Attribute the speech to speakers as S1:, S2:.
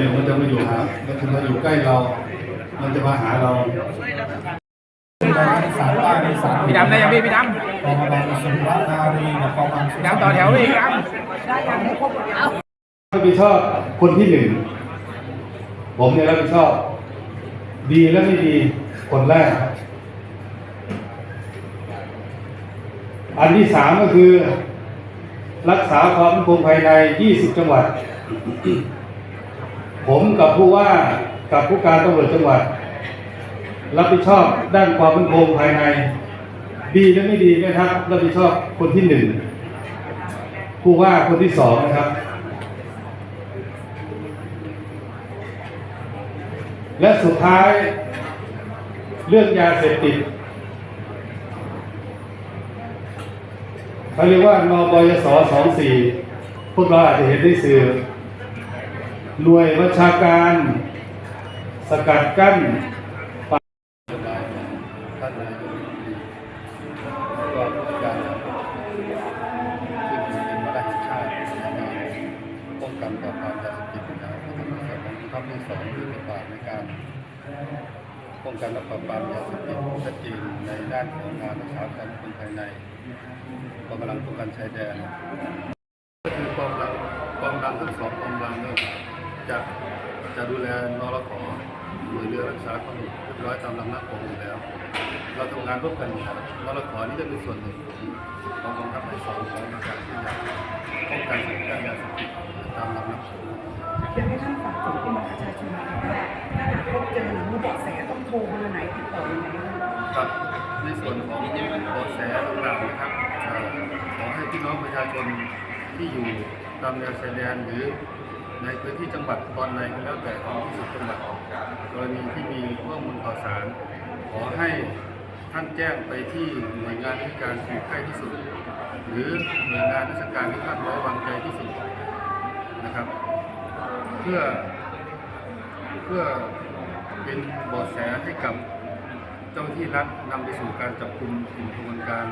S1: หนึ่งมันจะมาอยู่หามันจะมาอยู่ใกล้เรา มันจะมาหาเรา
S2: สารใต้ในสาร
S3: พี่ดำได้ยังพี่พี่ด
S2: กองกำลังสุรนารีกับกองกำลังำ
S3: พี่ดำต่อแถวพี่พี่ด
S1: รับผิดชอบคนที่หนึ่งผมเนี่ยรับผิดชอบ ดีและไม่ดีคนแรก อันที่สามก็คือ รักษาความมั่นคงภายใน 20 จังหวัด ผมกับผู้ว่ากับผู้การตำรวจจังหวัด รับผิดชอบด้านความมั่นคงภายใน ดีและไม่ดีนะครับ รับผิดชอบคนที่หนึ่งผู้ว่าคนที่สองนะครับ และสุดท้ายเรื่องยาเสพติดเขาเรียกว่านบยสสองสี่พวกเราอาจจะเห็นได้สื่อ หน่วยวัชาการ สกัดกั้นปราบท่านนายกรัฐมนตรีก็ผู้การซึ่งเป็นมาตรฐานชาติในการป้องกันปราบปรามยาเสพติดนะครับก็ทำในส่วนของทัพที่สองที่เป็นฝ่ายในการป้องกันและปราบปรามยาเสพติดชัดเจนในด้านของงานรักษาความมั่นคงภายในกองกำลังป้องกันชายแดนก็คือกองกำลังกองกำลังทั้งสองกองกำลังเนี่ย จะจะดูแลนรขหน่วยเรือรักษาความเรียบร้อยตามลำนักของอยู่แล้ว เราทำงานร่วมกันอยู่ครับนรขนี่จะเป็นส่วนหนึ่งของกองทัพที่สองของในการที่จะป้องกันสถานการณ์ยาเสพติดตามลำนักของ
S4: อยากให้ท่านฝากถึงพี่น้องประชาชนนะคะถ้าหากพบเจอหรือรู้เบาะแสต้องโทรเบอร์ไหนติดต่อยังไงบ้าง
S1: ครับในส่วนของเบาะแสต่างๆนะครับเอ่อขอให้พี่น้องประชาชนที่อยู่ตามแนวชายแดนหรือ ในพื้นที่จังหวัดตอนในก็แล้วแต่ของที่สุดจังหวัดกรณีที่มีข้อมูลข่าวสาร ขอให้ท่านแจ้งไปที่หน่วยงานที่การที่ใกล้ที่สุด หรือหน่วยงานราชการที่ท่านไว้วางใจที่สุดนะครับ เพื่อเพื่อเป็นเบาะแสให้กับเจ้าหน้าที่รัฐนำไปสู่การจับกลุ่มกลุ่มขบวนการ